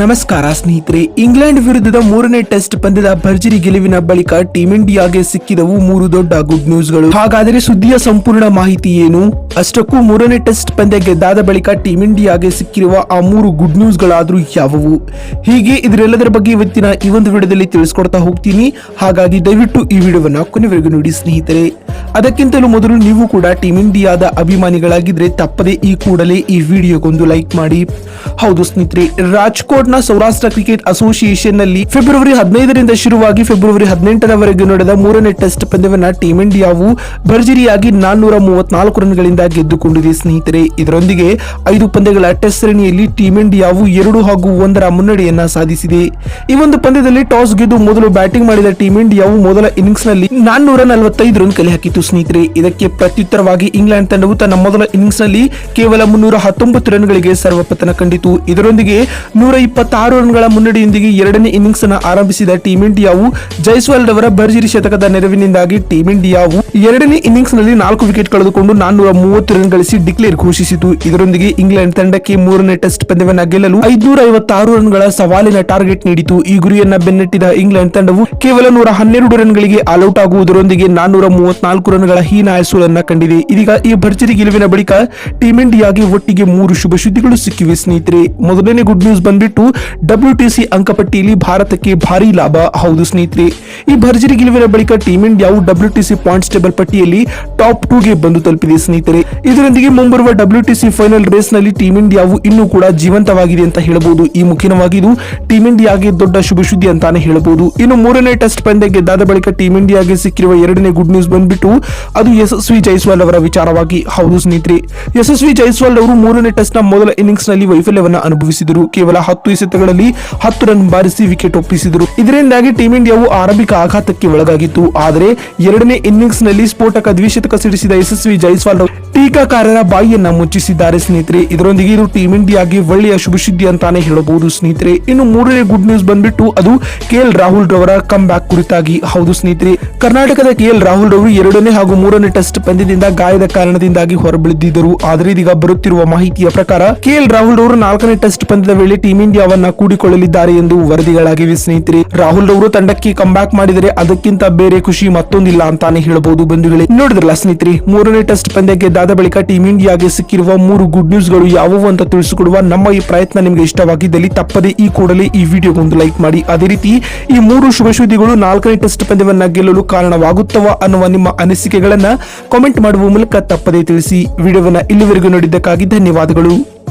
ನಮಸ್ಕಾರ ಸ್ನೇಹಿತರೆ, ಇಂಗ್ಲೆಂಡ್ ವಿರುದ್ಧದ ಮೂರನೇ ಟೆಸ್ಟ್ ಪಂದ್ಯದ ಭರ್ಜರಿ ಗೆಲುವಿನ ಬಳಿಕ ಟೀಂ ಇಂಡಿಯಾಗೆ ಸಿಕ್ಕಿದವು ಮೂರು ದೊಡ್ಡ ಗುಡ್ ನ್ಯೂಸ್ಗಳು. ಹಾಗಾದರೆ ಸುದ್ದಿಯ ಸಂಪೂರ್ಣ ಮಾಹಿತಿ ಏನು? ಅಷ್ಟಕ್ಕೂ ಮೂರನೇ ಟೆಸ್ಟ್ ಪಂದ್ಯ ಗೆದ್ದಾದ ಬಳಿಕ ಟೀಂ ಇಂಡಿಯಾಗೆ ಸಿಕ್ಕಿರುವ ಆ ಮೂರು ಗುಡ್ ನ್ಯೂಸ್ಗಳಾದರೂ ಯಾವುವು? ಹೀಗೆ ಇದರೆಲ್ಲದರ ಬಗ್ಗೆ ಇವತ್ತಿನ ಈ ಒಂದು ವಿಡಿಯೋದಲ್ಲಿ ತಿಳಿಸ್ಕೊಡ್ತಾ ಹೋಗ್ತೀನಿ. ಹಾಗಾಗಿ ದಯವಿಟ್ಟು ಈ ವಿಡಿಯೋವನ್ನು ಕೊನೆವರೆಗೂ ನೋಡಿ ಸ್ನೇಹಿತರೆ. ಅದಕ್ಕಿಂತಲೂ ಮೊದಲು ನೀವು ಕೂಡ ಟೀಂ ಇಂಡಿಯಾದ ಅಭಿಮಾನಿಗಳಾಗಿದ್ರೆ ತಪ್ಪದೆ ಈ ಕೂಡಲೇ ಈ ವಿಡಿಯೋಗೊಂದು ಲೈಕ್ ಮಾಡಿ. ಹೌದು ಸ್ನೇಹಿತರೆ ರಾಜ್ಕೋಟ್ನ ಸೌರಾಷ್ಟ್ರ ಕ್ರಿಕೆಟ್ ಅಸೋಸಿಯೇಷನ್ನಲ್ಲಿ ಫೆಬ್ರವರಿ ಹದಿನೈದರಿಂದ ಶುರುವಾಗಿ ಫೆಬ್ರವರಿ ಹದಿನೆಂಟರವರೆಗೆ ನಡೆದ ಮೂರನೇ ಟೆಸ್ಟ್ ಪಂದ್ಯವನ್ನ ಟೀಂ ಇಂಡಿಯಾವು ಭರ್ಜರಿಯಾಗಿ ನಾನ್ನೂರ ಮೂವತ್ನಾಲ್ಕು ರನ್ಗಳಿಂದ ಗೆದ್ದುಕೊಂಡಿದೆ ಸ್ನೇಹಿತರೆ. ಇದರೊಂದಿಗೆ ಐದು ಪಂದ್ಯಗಳ ಟೆಸ್ಟ್ ಸರಣಿಯಲ್ಲಿ ಟೀಂ ಇಂಡಿಯಾವು ಎರಡು ಹಾಗೂ ಒಂದರ ಮುನ್ನಡೆಯನ್ನ ಸಾಧಿಸಿದೆ. ಈ ಒಂದು ಪಂದ್ಯದಲ್ಲಿ ಟಾಸ್ ಗೆದ್ದು ಮೊದಲು ಬ್ಯಾಟಿಂಗ್ ಮಾಡಿದ ಟೀಂ ಇಂಡಿಯಾವು ಮೊದಲ ಇನ್ನಿಂಗ್ಸ್ನಲ್ಲಿ ನಾನ್ನೂರ ನಲವತ್ತೈದು ರನ್ ಕಲೆ ಹಾಕಿತು ಸ್ನೇಹಿತರೆ. ಇದಕ್ಕೆ ಪ್ರತ್ಯುತ್ತರವಾಗಿ ಇಂಗ್ಲೆಂಡ್ ತಂಡವು ತನ್ನ ಮೊದಲ ಇನ್ನಿಂಗ್ಸ್ನಲ್ಲಿ ಕೇವಲ ಮುನ್ನೂರ ಹತ್ತೊಂಬತ್ತು ರನ್ಗಳಿಗೆ ಸರ್ವಪತನ ಕಂಡಿತು. ಇದರೊಂದಿಗೆ ನೂರ ಇಪ್ಪತ್ತಾರು ರನ್ಗಳ ಮುನ್ನಡೆಯೊಂದಿಗೆ ಎರಡನೇ ಇನ್ನಿಂಗ್ಸ್ ಅನ್ನು ಆರಂಭಿಸಿದ ಟೀಂ ಇಂಡಿಯಾವು ಜೈಸ್ವಾಲ್ ರವರ ಭರ್ಜರಿ ಶತಕದ ನೆರವಿನಿಂದಾಗಿ ಟೀಂ ಇಂಡಿಯಾವು ಎರಡನೇ ಇನ್ನಿಂಗ್ಸ್ನಲ್ಲಿ ನಾಲ್ಕು ವಿಕೆಟ್ ಕಳೆದುಕೊಂಡು ನಾನ್ನೂರ ಮೂವತ್ತು ರನ್ ಗಳಿಸಿ ಡಿಕ್ಲೇರ್ ಘೋಷಿಸಿತು. ಇದರೊಂದಿಗೆ ಇಂಗ್ಲೆಂಡ್ ತಂಡಕ್ಕೆ ಮೂರನೇ ಟೆಸ್ಟ್ ಪಂದ್ಯವನ್ನ ಗೆಲ್ಲಲು ಐದುನೂರ ಐವತ್ತಾರು ರನ್ಗಳ ಸವಾಲಿನ ಟಾರ್ಗೆಟ್ ನೀಡಿತು. ಈ ಗುರಿಯನ್ನ ಬೆನ್ನಟ್ಟಿದ ಇಂಗ್ಲೆಂಡ್ ತಂಡವು ಕೇವಲ ನೂರ ಹನ್ನೆರಡು ರನ್ಗಳಿಗೆ ಆಲ್ಔಟ್ ಆಗುವುದರೊಂದಿಗೆ ನಾನ್ನೂರ ಮೂವತ್ನಾಲ್ಕು ರನ್ಗಳ ಹೀನಾಯಸುಳನ್ನ ಕಂಡಿದೆ. ಇದೀಗ ಈ ಭರ್ಜರಿ ಗೆಲುವಿನ ಬಳಿಕ ಟೀಂ ಇಂಡಿಯಾಗೆ ಒಟ್ಟಿಗೆ ಮೂರು ಶುಭ ಸಿಕ್ಕಿವೆ ಸ್ನೇಹಿತರೆ. ಮೊದಲನೇ ಗುಡ್ ನ್ಯೂಸ್ ಬಂದ್ಬಿಟ್ಟು ಡಬ್ಲ್ಯೂಟಿಸಿ ಅಂಕಪಟ್ಟಿಯಲ್ಲಿ ಭಾರತಕ್ಕೆ ಭಾರಿ ಲಾಭ. ಹೌದು ಸ್ನೇಹಿತರೆ, ಈ ಭರ್ಜರಿ ಗೆಲುವಿನ ಬಳಿಕ ಟೀಮ್ ಇಂಡಿಯಾವು ಡಬ್ಲ್ಯೂಟಿಸಿ ಪಾಯಿಂಟ್ಸ್ ಟೇಬಲ್ ಪಟ್ಟಿಯಲ್ಲಿ ಟಾಪ್ ಟೂಗೆ ಬಂದು ತಲುಪಿದೆ ಸ್ನೇಹಿತರೆ. ಇದರೊಂದಿಗೆ ಮುಂಬರುವ ಡಬ್ಲ್ಯೂಟಿಸಿ ಫೈನಲ್ ರೇಸ್ನಲ್ಲಿ ಟೀಮ್ ಇಂಡಿಯಾವು ಇನ್ನೂ ಕೂಡ ಜೀವಂತವಾಗಿದೆ ಅಂತ ಹೇಳಬಹುದು. ಈ ಮುಖ್ಯವಾಗಿ ಇದು ಟೀಂ ಇಂಡಿಯಾಗೆ ದೊಡ್ಡ ಶುಭ ಸುದ್ದಿ ಅಂತಾನೆ ಹೇಳಬಹುದು. ಇನ್ನು ಮೂರನೇ ಟೆಸ್ಟ್ ಪಂದ್ಯ ಗೆದ್ದಾದ ಬಳಿಕ ಟೀಮ್ ಇಂಡಿಯಾಗೆ ಸಿಕ್ಕಿರುವ ಎರಡನೇ ಗುಡ್ ನ್ಯೂಸ್ ಬಂದ್ಬಿಟ್ಟು ಅದು ಯಶಸ್ವಿ ಜೈಸ್ವಾಲ್ ಅವರ ವಿಚಾರವಾಗಿ. ಹೌದು ಸ್ನೇಹಿತರೆ, ಯಶಸ್ವಿ ಜೈಸ್ವಾಲ್ ಅವರು ಮೂರನೇ ಟೆಸ್ಟ್ನ ಮೊದಲ ಇನ್ನಿಂಗ್ಸ್ನಲ್ಲಿ ವೈಫಲ್ಯವನ್ನು ಅನುಭವಿಸಿದರು. ಕೇವಲ ಹತ್ತು ಎಸೆತಗಳಲ್ಲಿ ಹತ್ತು ರನ್ ಬಾರಿಸಿ ವಿಕೆಟ್ ಒಪ್ಪಿಸಿದರು. ಇದರಿಂದಾಗಿ ಟೀಂ ಇಂಡಿಯಾವು ಆರಂಭಿಕ ಆಘಾತಕ್ಕೆ ಒಳಗಾಗಿತ್ತು. ಆದರೆ ಎರಡನೇ ಇನ್ನಿಂಗ್ಸ್ನಲ್ಲಿ ಸ್ಫೋಟಕ ದ್ವಿಶತಕ ಸಿಡಿಸಿದ ಯಶಸ್ವಿ ಜೈಸ್ವಾಲ್ ಟೀಕಾಕಾರರ ಬಾಯಿಯನ್ನ ಮುಚ್ಚಿಸಿದ್ದಾರೆ ಸ್ನೇಹಿತರೆ. ಇದರೊಂದಿಗೆ ಇದು ಟೀಂ ಇಂಡಿಯಾಗೆ ಒಳ್ಳೆಯ ಶುಭ ಸುದ್ದಿ ಅಂತಾನೆ ಹೇಳಬಹುದು ಸ್ನೇಹಿತರೆ. ಇನ್ನು ಮೂರನೇ ಗುಡ್ ನ್ಯೂಸ್ ಬಂದ್ಬಿಟ್ಟು ಅದು ಕೆ ಎಲ್ ರಾಹುಲ್ ರವರ ಕಮ್ ಬ್ಯಾಕ್ ಕುರಿತಾಗಿ. ಹೌದು ಸ್ನೇಹಿತರೆ, ಕರ್ನಾಟಕದ ಕೆ ಎಲ್ ರಾಹುಲ್ ರವರು ಎರಡನೇ ಹಾಗೂ ಮೂರನೇ ಟೆಸ್ಟ್ ಪಂದ್ಯದಿಂದ ಗಾಯದ ಕಾರಣದಿಂದಾಗಿ ಹೊರಬಿಳಿದ್ದರು. ಆದರೆ ಇದೀಗ ಬರುತ್ತಿರುವ ಮಾಹಿತಿಯ ಪ್ರಕಾರ ಕೆ ಎಲ್ ರಾಹುಲ್ ರವರು ನಾಲ್ಕನೇ ಟೆಸ್ಟ್ ಪಂದ್ಯದ ವೇಳೆ ಟೀಂ ಇಂಡಿಯಾವನ್ನ ಕೂಡಿಕೊಳ್ಳಲಿದ್ದಾರೆ ಎಂದು ವರದಿಗಳಾಗಿವೆ ಸ್ನೇಹಿತರೆ ರಾಹುಲ್ ರವರು ತಂಡಕ್ಕೆ ಕಮ್ ಮಾಡಿದರೆ ಅದಕ್ಕಿಂತ ಬೇರೆ ಖುಷಿ ಮತ್ತೊಂದಿಲ್ಲ ಅಂತಾನೆ ಹೇಳಬಹುದು ಬಂಧುಗಳೇ. ನೋಡಿದ್ರಲ್ಲ ಸ್ನೇಹಿತರೆ, ಮೂರನೇ ಟೆಸ್ಟ್ ಪಂದ್ಯ ಗೆದ್ದಾದ ಬಳಿಕ ಟೀಂ ಇಂಡಿಯಾಗೆ ಸಿಕ್ಕಿರುವ ಮೂರು ಗುಡ್ ನ್ಯೂಸ್ಗಳು ಯಾವುವು ಅಂತ ತಿಳಿಸಿಕೊಡುವ ನಮ್ಮ ಈ ಪ್ರಯತ್ನ ನಿಮಗೆ ಇಷ್ಟವಾಗಿದ್ದಲ್ಲಿ ತಪ್ಪದೆ ಈ ಕೂಡಲೇ ಈ ವಿಡಿಯೋಗೊಂದು ಲೈಕ್ ಮಾಡಿ. ಅದೇ ರೀತಿ, ಈ ಮೂರು ಶುಭ ನಾಲ್ಕನೇ ಟೆಸ್ಟ್ ಪಂದ್ಯವನ್ನ ಗೆಲ್ಲಲು ಕಾರಣವಾಗುತ್ತವ ಅನ್ನುವ ನಿಮ್ಮ ಅನಿಸಿಕೆಗಳನ್ನ ಕಾಮೆಂಟ್ ಮಾಡುವ ಮೂಲಕ ತಪ್ಪದೆ ತಿಳಿಸಿ. ವಿಡಿಯೋವನ್ನ ಇಲ್ಲಿವರೆಗೂ ನೋಡಿದ್ದಕ್ಕಾಗಿ ಧನ್ಯವಾದಗಳು.